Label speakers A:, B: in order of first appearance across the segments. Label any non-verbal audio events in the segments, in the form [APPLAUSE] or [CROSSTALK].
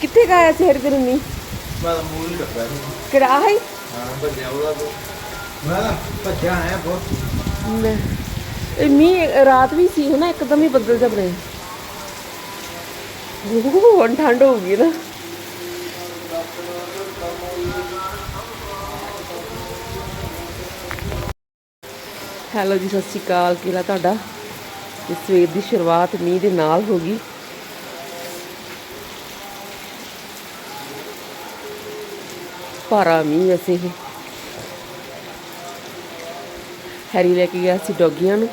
A: ਕਿੱਥੇ ਗਿਆ ਸੀ ਹਰ ਦਿਨ ਨਹੀਂ
B: ਮੈਂ ਤਾਂ ਮੂਲ ਹੀ ਰੱਖਿਆ ਸੀ।
A: ਕਿਹੜਾ ਹੈ?
B: ਹਾਂ ਭੱਜਿਆ ਉਹਦਾ ਤੋਂ ਮੈਂ ਤਾਂ ਭੱਜਿਆ ਆਇਆ ਬਹੁਤ।
A: ਲੈ। ਇਹ ਮੀਂਹ ਰਾਤ ਵੀ ਸੀ ਨਾ ਇੱਕਦਮ ਹੀ ਬੱਦਲ ਜਬ ਰਹੇ। ਉਹ ਹੁਣ ਠੰਡ ਹੋ ਗਈ ਨਾ। ਹੈਲੋ ਜੀ ਸਤਿ ਸ਼੍ਰੀ ਅਕਾਲ। ਕਿਲਾ ਤੁਹਾਡਾ? ਤੇ ਸਵੇਰ ਦੀ ਸ਼ੁਰੂਆਤ ਮੀਂਹ ਦੇ ਨਾਲ ਹੋ ਗਈ। ਭਾਰਾ ਮੀਂਹ ਵੈਸੇ ਇਹ। ਹੈਰੀ ਲੈ ਕੇ ਗਿਆ ਸੀ ਡੌਗੀਆਂ ਨੂੰ।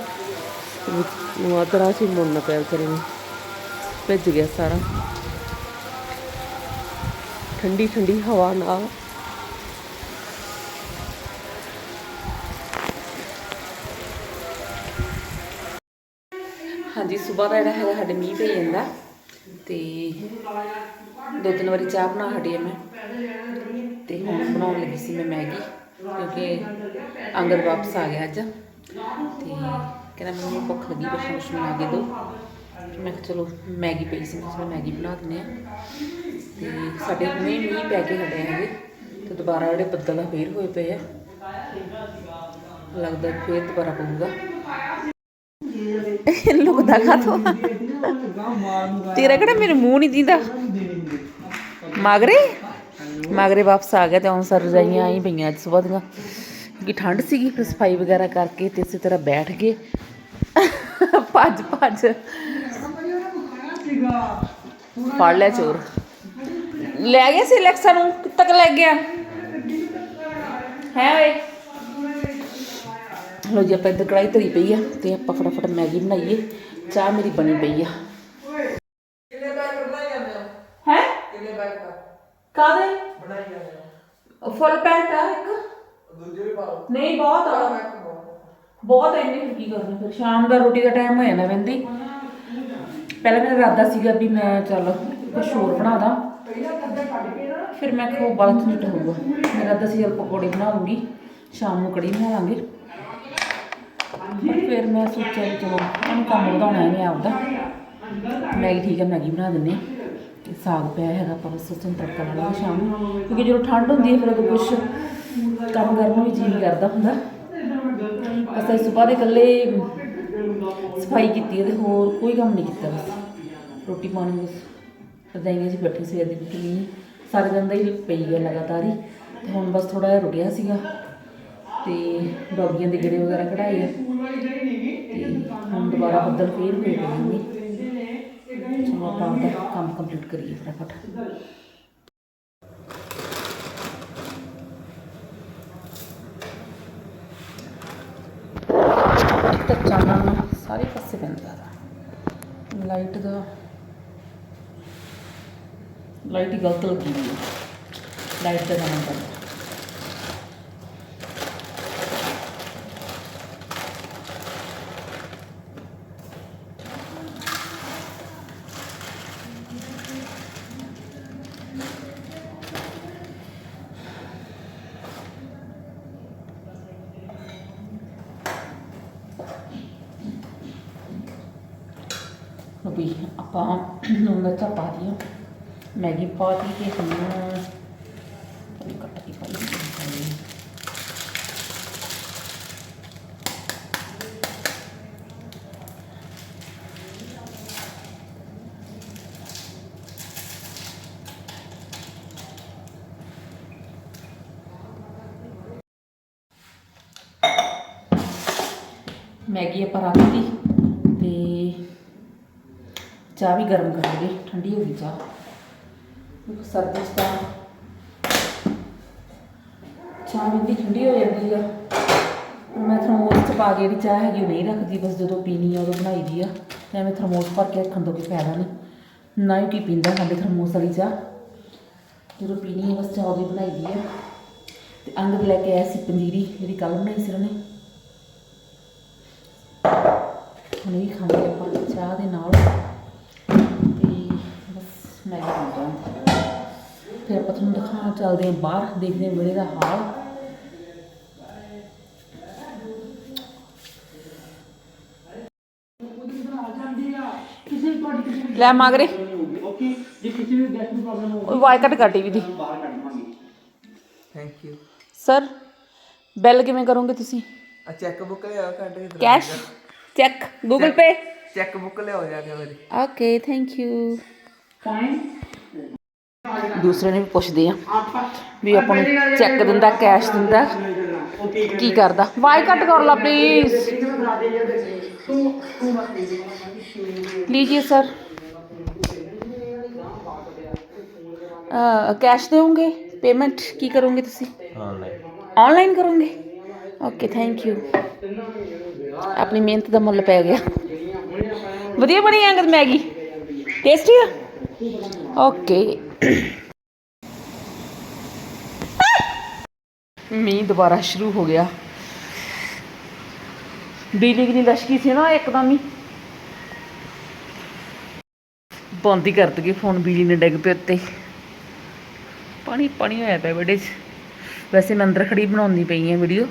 A: ਨਵਾਦਰਾ ਸੀ, ਮੁੰਨਾ ਪੈਰ ਕਰੇ ਨੂੰ। ਭਿੱਜ ਗਿਆ ਸਾਰਾ। ਠੰਡੀ ਠੰਡੀ ਹਵਾ ਨਾਲ। ਹਾਂਜੀ, ਸਵੇਰ ਦਾ ਜਿਹੜਾ ਹੈਗਾ, ਸਾਡੇ ਮੀਂਹ ਪਈ ਜਾਂਦਾ। ਤੇ ਦੋ ਤਿੰਨ ਵਾਰੀ ਚਾਹ ਬਣਾ ਹਟੀ ਮੈਂ। ਤੇ ਹੁਣ ਬਣਾਉਣ ਲੱਗੀ ਸੀ ਮੈਂ ਮੈਗੀ, ਕਿਉਂਕਿ ਅੰਗਦ ਵਾਪਸ ਆ ਗਿਆ ਅੱਜ। ਤੇ ਕਹਿੰਦਾ ਮੈਨੂੰ ਭੁੱਖ ਲੱਗੀ, ਕੁਛ ਕੁਛ ਬਣਾ ਕੇ ਦਿਓ। ਮੈਂ ਕਿਹਾ ਚਲੋ ਮੈਗੀ ਪਈ ਸੀ, ਮੈਂ ਮੈਗੀ ਬਣਾ ਦਿੰਦੇ ਆ ਤੇ ਸਾਡੇ ਹੁਣੇ ਮੀਂਹ ਪੈ ਕੇ ਹਟੇ ਹੈਗੇ, ਤੇ ਦੁਬਾਰਾ ਜਿਹੜੇ ਬੱਦਲ ਆ ਫੇਰ ਹੋਏ ਪਏ ਆ। ਲੱਗਦਾ ਫੇਰ ਦੁਬਾਰਾ ਪਊਗਾ। ਲੁਕਦਾ ਕਾ ਤੋ ਤੇਰਾ ਕਿਹੜਾ ਮੇਰੇ ਮੂੰਹ ਨਹੀਂ ਦਿੰਦਾ? ਮਾਗਰੇ? ਮਾਗਰੇ ਵਾਪਸ ਆ ਗਿਆ ਤੇ ਹੁਣ ਸਰ ਰਜਾਈਆਂ ਆਈ ਪਈਆਂ ਅੱਜ ਸਵੇਰ ਦੀਆਂ। ਕਿਉਂਕਿ ਠੰਡ ਸੀਗੀ, ਫਿਰ ਸਫ਼ਾਈ ਵਗੈਰਾ ਕਰਕੇ ਤੇ ਇਸੇ ਤਰ੍ਹਾਂ ਬੈਠ ਗਏ। ਭੱਜ ਭੱਜ। ਫੜ ਲਿਆ ਚੋਰ। ਲੈ ਗਿਆ ਸੀ ਲੈਕਸਾ ਨੂੰ? ਕਿੱਥੇ ਤੱਕ ਲੈ ਗਿਆ? ਹੈ ਓਏ। ਲੋ ਜੀ ਆਪਾਂ ਇੱਧਰ ਕੜਾਈ ਧਰੀ ਪਈ ਆ ਤੇ ਆਪਾਂ ਫਟਾਫਟ ਮੈਗੀ ਬਣਾਈਏ। ਚਾਹ ਮੇਰੀ ਬਣੀ ਪਈ ਆ। ਹੈ?
B: ਕਿੰਨੇ
A: ਕਾਦੇ
B: ਬਣਾਈ ਜਾਂਦੇ ਹੋ।
A: ਫੁੱਲ ਪੈਂਟ ਆ ਇੱਕ।
B: ਦੂਜੇ ਵੀ ਪਾਓ
A: ਨਹੀਂ ਬਹੁਤ ਆ। ਬਹੁਤ ਇੰਨੇ ਫਿਰ ਕੀ ਕਰਨਾ ਫਿਰ ਸ਼ਾਮ ਦਾ ਰੋਟੀ ਦਾ ਟਾਈਮ ਹੋ ਜਾਣਾ ਵੰਦੀ। ਪਹਿਲਾਂ ਮੇਰਾ ਇਰਾਦਾ ਸੀਗਾ ਵੀ ਮੈਂ ਚੱਲ ਕੁਛ ਹੋਰ ਬਣਾ ਦਾਂ। ਫਿਰ ਮੈਂ ਕਿਹਾ ਉਹ ਬਲਤ ਨਹੀਂ ਹੋਊਗਾ। ਮੇਰਾ ਇਰਾਦਾ ਸੀ ਚੱਲ ਪਕੌੜੇ ਬਣਾ ਲੂੰਗੀ। ਸ਼ਾਮ ਨੂੰ ਕੜੀ ਬਣਾ ਲਾਂਗੇ ਪਰ ਫਿਰ ਮੈਂ ਸੋਚਿਆ ਵੀ ਚਲੋ ਇਹਨੂੰ ਕੰਮ ਵਧਾਉਣਾ ਹੈ ਮੈਂ ਆਪਦਾ ਮੈਗੀ ਠੀਕ ਹੈ ਮੈਗੀ ਬਣਾ ਦਿੰਨੇ ਹਾਂ। ਤੇ ਸਾਗ ਪਿਆ ਹੈਗਾ, ਆਪਾਂ ਬਸ ਸੋਚਣ ਤੜਕਾ ਲਾ ਸ਼ਾਮ ਨੂੰ। ਕਿਉਂਕਿ ਜਦੋਂ ਠੰਡ ਹੁੰਦੀ ਹੈ, ਫਿਰ ਉਦੋਂ ਕੁਛ ਕੰਮ ਕਰਨ ਨੂੰ ਵੀ ਜੀ ਨਹੀਂ ਕਰਦਾ ਹੁੰਦਾ। ਬਸ ਅੱਜ ਸਵੇਰ ਦੇ ਇਕੱਲੇ ਸਫ਼ਾਈ ਕੀਤੀ ਹੈ ਤੇ ਹੋਰ ਕੋਈ ਕੰਮ ਨਹੀਂ ਕੀਤਾ ਬਸ। ਰੋਟੀ ਪਾਣੀ ਬਸ। ਰਜਾਈਆਂ 'ਚ ਬੈਠੇ ਸਵੇਰ ਦੀ ਕਿੰਨੀ ਸਾਰੇ ਦਿਨ ਦਾ ਹੀ ਪਈ ਹੈ ਲਗਾਤਾਰ ਹੀ। ਤੇ ਹੁਣ ਬਸ ਥੋੜਾ ਜਿਹਾ ਰੁਕਿਆ ਸੀਗਾ। ਤੇ ਡੌਗੀਆਂ ਦੇ ਗੇੜੇ ਵਗੈਰਾ ਕਢਾਏ ਆ। ਹੁਣ ਦੁਬਾਰਾ ਬੱਦਲ ਫੇਰ ਹੋਏ ਪਏ ਨੇ। ਚਲੋ ਆਪਾਂ ਆਪਦਾ ਕੰਮ ਕੰਪਲੀਟ ਕਰੀਏ ਫਟਾਫਟ। ਤਾਂ ਚਾਨਣ ਸਾਰੇ ਪਾਸੇ ਪੈਂਦਾ ਲਾਈਟ ਦਾ ਲਾਈਟ ਗਲਤ ਲੱਗੀ ਲਾਈਟ ਦਾ ਜਾਣਾ ਪੈਂਦਾ। ਵੀ ਆਪਾਂ ਨੂੰ ਮਿਰਚਾਂ ਪਾ ਦੀਆਂ ਮੈਗੀ ਪਾ ਦੀ ਕੇ ਹੁਣ ਇਹ ਕੱਟ ਕੇ ਪਾਈ ਮੈਗੀ ਆਪਾਂ ਰੱਖਤੀ ਤੇ ਚਾਹ ਵੀ ਗਰਮ ਕਰਾਂਗੇ ਠੰਡੀ ਹੋ ਗਈ ਚਾਹ। ਸਰਦੀ 'ਚ ਤਾਂ ਚਾਹ ਵੀ ਇੰਨੀ ਠੰਡੀ ਹੋ ਜਾਂਦੀ ਆ। ਮੈਂ ਥਰਮੋਸ 'ਚ ਪਾ ਕੇ ਜਿਹੜੀ ਚਾਹ ਹੈਗੀ ਉਹ ਨਹੀਂ ਰੱਖਦੀ, ਬਸ ਜਦੋਂ ਪੀਣੀ ਆ ਉਦੋਂ ਬਣਾਈ ਦੀ ਆ। ਤੇ ਐਵੇਂ ਥਰਮੋਸ ਭਰ ਕੇ ਰੱਖਣ ਤੋਂ ਕੋਈ ਫਾਇਦਾ ਨਹੀਂ। ਨਾ ਹੀ ਕੀ ਪੀਂਦਾ ਸਾਡੇ ਥਰਮੋਸ ਵਾਲੀ ਚਾਹ। ਜਦੋਂ ਪੀਣੀ ਹੈ ਬਸ ਚਾਹ ਉਹਦੀ ਬਣਾਈ ਦੀ ਆ। ਤੇ ਅੰਗਦ ਲੈ ਕੇ ਆਇਆ ਸੀ ਪੰਜੀਰੀ, ਜਿਹੜੀ ਕੱਲ ਬਣਾਈ ਸੀ ਉਹਨੇ। ਹੁਣ ਇਹ ਖਾਂਦੇ ਫਿਰ ਆਪਾਂ ਤੁਹਾਨੂੰ ਦਿਖਾਉਣ ਚੱਲਦੇ ਹਾਂ ਬਾਹਰ ਦੇਖਦੇ ਹਾਂ ਵਿਹੜੇ ਦਾ ਹਾਲ। ਲੈ ਮਾਗਰੇ। ਉਹ ਵਾਈ ਕੱਟ ਕਰ ਟੀਵੀ ਦੀ।
B: ਥੈਂਕ ਯੂ
A: ਸਰ ਬਿੱਲ ਕਿਵੇਂ ਕਰੋਗੇ ਤੁਸੀਂ?
B: ਆ ਚੈੱਕ ਬੁੱਕ ਲਿਆਓ ਕੱਢ ਕੇ
A: cash? Cheque Google Pay
B: cheque book ਲਿਆਓ ਜਾ ਕੇ ਮੇਰੀ।
A: ਓਕੇ ਥੈਂਕ ਯੂ ਦੂਸਰੇ ਨੇ ਵੀ ਪੁੱਛਦੇ ਆ ਵੀ ਆਪਾਂ ਨੂੰ ਚੈੱਕ ਦਿੰਦਾ ਕੈਸ਼ ਦਿੰਦਾ ਕੀ ਕਰਦਾ ਵਾਈ ਕੱਟ ਕਰ ਲਾ ਪਲੀਜ਼ लीजिए सर कैश दोगे पेमेंट की करोगे ਤੁਸੀਂ
B: ਆਨਲਾਈਨ
A: ਆਨਲਾਈਨ ਕਰੋਗੇ ਓਕੇ ਥੈਂਕ ਯੂ ਆਪਣੀ ਮਿਹਨਤ ਦਾ ਮੁੱਲ ਪੈ ਗਿਆ [LAUGHS] ਵਧੀਆ ਬਣੀ ਅੰਗਦ ਮੈਗੀ ਟੇਸਟੀ ਆ ਓਕੇ ਮੀਂਹ ਦੁਬਾਰਾ ਸ਼ੁਰੂ ਹੋ ਗਿਆ। ਬਿਜਲੀ ਕਿੰਨੀ ਲਸ਼ਕੀ ਸੀ ਨਾ ਇੱਕਦਮ ਹੀ। ਬੰਦ ਹੀ ਕਰ ਦਈਏ ਫੋਨ, ਬਿਜਲੀ ਨੇ ਡਿੱਗ ਪਏ ਉੱਤੇ। ਪਾਣੀ ਪਾਣੀ ਹੋਇਆ ਪਿਆ ਬੜੇ ਵੈਸੇ ਮੈਂ ਅੰਦਰ ਖੜੀ ਬਣਾਉਂਦੀ ਪਈ ਆ ਵੀਡੀਓ।